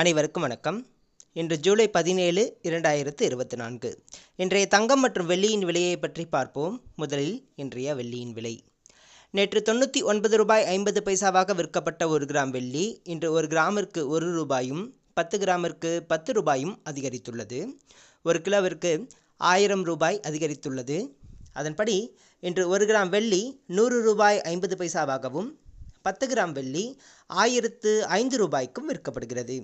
அனைவருக்கும் வணக்கம். இன்று ஜூலை பதினேழு இரண்டாயிரத்து இருபத்தி நான்கு இன்றைய தங்கம் மற்றும் வெள்ளியின் விலையை பற்றி பார்ப்போம். முதலில் இன்றைய வெள்ளியின் விலை. நேற்று தொண்ணூற்றி ஒன்பது ரூபாய் ஐம்பது பைசாவாக விற்கப்பட்ட ஒரு கிராம் வெள்ளி இன்று ஒரு கிராமிற்கு ஒரு ரூபாயும் பத்து கிராமிற்கு பத்து ரூபாயும் அதிகரித்துள்ளது. ஒரு கிலோவிற்கு ஆயிரம் ரூபாய் அதிகரித்துள்ளது. அதன்படி இன்று ஒரு கிராம் வெள்ளி நூறு ரூபாய் ஐம்பது பைசாவாகவும் பத்து கிராம் வெள்ளி ஆயிரத்து ஐந்து ரூபாய்க்கும் விற்கப்படுகிறது.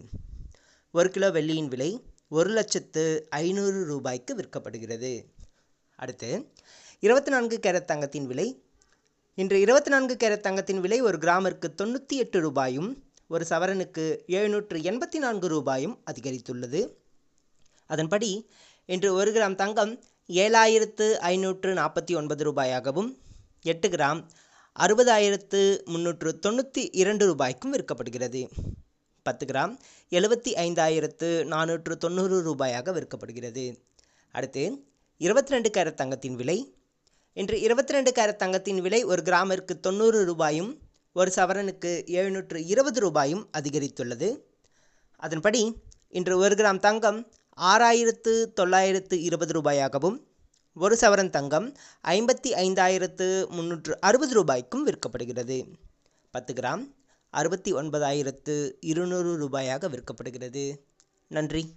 ஒரு கிலோ வெள்ளியின் விலை ஒரு லட்சத்து ஐநூறு ரூபாய்க்கு விற்கப்படுகிறது. அடுத்து இருபத்தி நான்கு கேரட் தங்கத்தின் விலை. இன்று இருபத்தி நான்கு கேரட் தங்கத்தின் விலை ஒரு கிராமிற்கு தொண்ணூற்றி எட்டு ரூபாயும் ஒரு சவரனுக்கு எழுநூற்று எண்பத்தி நான்கு ரூபாயும் அதிகரித்துள்ளது. அதன்படி இன்று ஒரு கிராம் தங்கம் ஏழாயிரத்து ஐநூற்று நாற்பத்தி ஒன்பது ரூபாயாகவும் எட்டு கிராம் அறுபதாயிரத்து முந்நூற்று தொண்ணூற்றி இரண்டு ரூபாய்க்கும் விற்கப்படுகிறது. பத்து கிராம் எழுபத்தி ஐந்தாயிரத்து நானூற்று தொண்ணூறு ரூபாயாக விற்கப்படுகிறது. அடுத்து இருபத்தி ரெண்டு கேரட் தங்கத்தின் விலை. இன்று இருபத்தி ரெண்டு கேரட் தங்கத்தின் விலை ஒரு கிராமிற்கு தொண்ணூறு ரூபாயும் ஒரு சவரனுக்கு எழுநூற்று இருபது ரூபாயும் அதிகரித்துள்ளது. அதன்படி இன்று ஒரு கிராம் தங்கம் ஆறாயிரத்து தொள்ளாயிரத்து இருபது ரூபாயாகவும் ஒரு சவரன் தங்கம் ஐம்பத்தி ஐந்தாயிரத்து முந்நூற்று அறுபது ரூபாய்க்கும் விற்கப்படுகிறது. பத்து கிராம் அறுபத்தி ஒன்பதாயிரத்து இருநூறு ரூபாயாக விற்கப்படுகிறது. நன்றி.